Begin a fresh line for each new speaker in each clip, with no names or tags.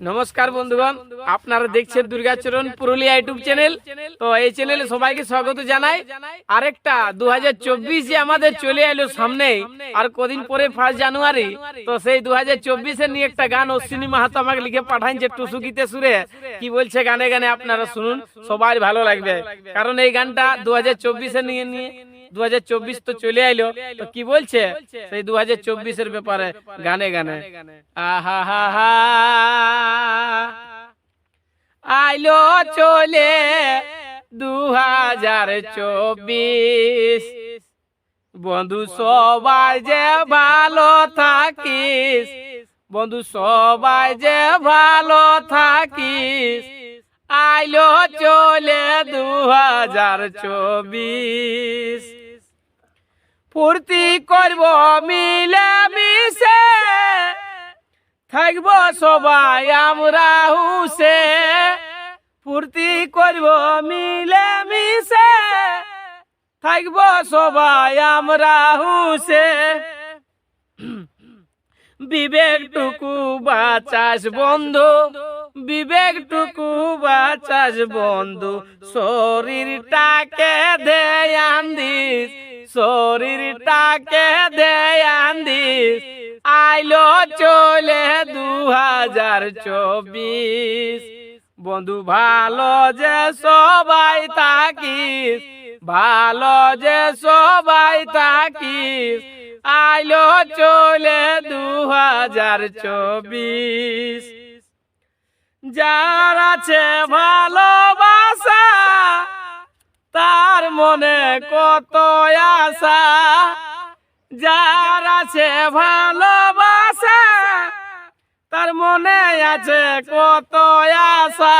নমস্কার বন্ধুগণ, আপনারা দেখছেন দুর্গাচরণ পুরুলিয়া ইউটিউব চ্যানেল। তো এই চ্যানেলে সবাইকে স্বাগত জানাই। আরেকটা দু হাজার চব্বিশে আমাদের চলে এলো সামনে আর কদিন পরে ফার্স্ট জানুয়ারি। তো সেই দু হাজার নিয়ে একটা গান অশ্বিনী মাহাতো আমাকে লিখে পাঠাইছে গীতে সুরে। কি বলছে গানে গানে আপনারা শুনুন সবাই ভালো লাগবে। কারণ এই গানটা দু হাজার নিয়ে নিয়ে দু হাজার চব্বিশ তো চলে আইলো। তো কি বলছে? সেই দু হাজার চব্বিশের ব্যাপারে গানে। গানে আহা হা হা। আইলো চলে দু হাজার চব্বিশ। বন্ধু সবাই যে ভালো থাকিস। বন্ধু সবাই যে ভালো থাকিস। আইলো চলে দু হাজার চব্বিশ। ফুর্তি করব মিলে মিশে থাকব সবাই আমরা হুসে ফুর্তি করব মিলে মিশে থাকব সবাই আমরা হুসে বিবেকটুকু বাচাস বন্ধু। বিবেকটুকু বাচাস বন্ধু। শরীরটাকে দেয়ান দিস। শরীরটাকে দেয়ান দিস আইলো চলে দু হাজার চব্বিশ। বন্ধু, ভালো যে সবাই থাকিস, ভালো যে সবাই থাকিস। আইলো চলে দু হাজার চব্বিশ। যার আছে ভালোবাসা তার মনে কত আশা? যার আছে ভালোবাসা, তার মনে আছে কত আশা?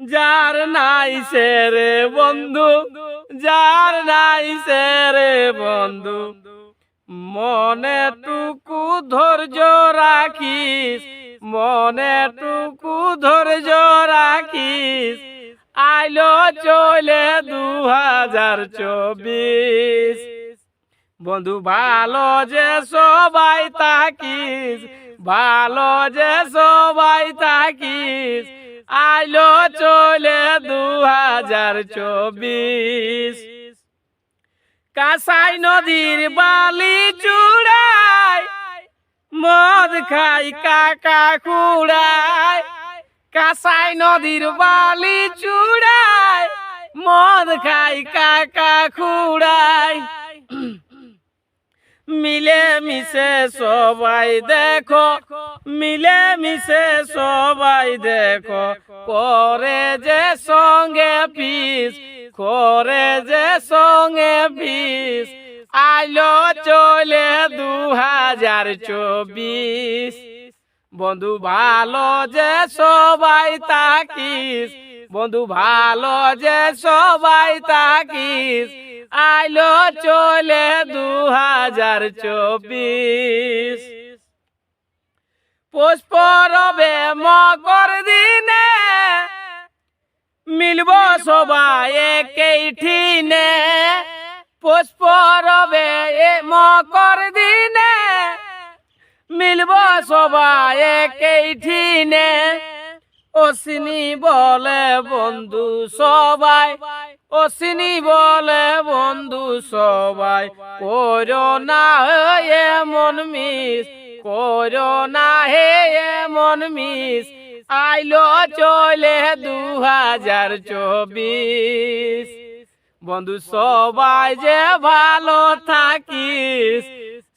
যার নাই সে রে বন্ধু, যার নাই সে রে বন্ধু। মনে টুকু ধৈর্য রাখিস, মনে টুকু ধৈর্য রাখিস। আইলো চলে দু হাজার চব্বিশ। বন্ধু, ভালো যে সবাই থাকিস, ভালো যে সবাই থাকিস, আইলো চলে দু হাজার চব্বিশ। কাসাই নদীর বালি চূড়ায়, মদ খাই কাকা কুড়ায় কাসাই নদীর বালি চূড়ায়, মদ খাই কাকা কুড়ায় মিলে মিশে সবাই দেখো, মিলে মিশে সবাই দেখো, করে যে সঙ্গে পিস, করে যে সঙ্গে পিস, আইলো চলে দু হাজার চব্বিশ। বন্ধু ভালো যে সবাই তাকিস বন্ধু ভালো যে সবাই তাকিস আইলো চলে দু হাজার চব্বিশ। পুষ্প রবে মকর দিনে মিলব সবাই একই ঠিনে। পুষ্প রবে মকর দিনে মিলব সবাই একই ঠিনে অশ্বিনী বলে, বন্ধু সবাই, অশ্বিনী বলে, বন্ধু সবাই করোনা হে মন মিস করোনা হে মন মিস, আইলো চলে দু হাজার চব্বিশ। বন্ধু সবাই যে ভালো থাকিস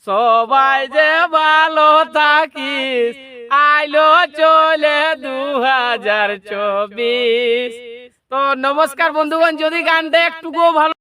সবাই যে ভালো থাকিস, আইলো চলে দু হাজার চব্বিশ। তো নমস্কার বন্ধুগণ, যদি গানটা একটুকুও ভালো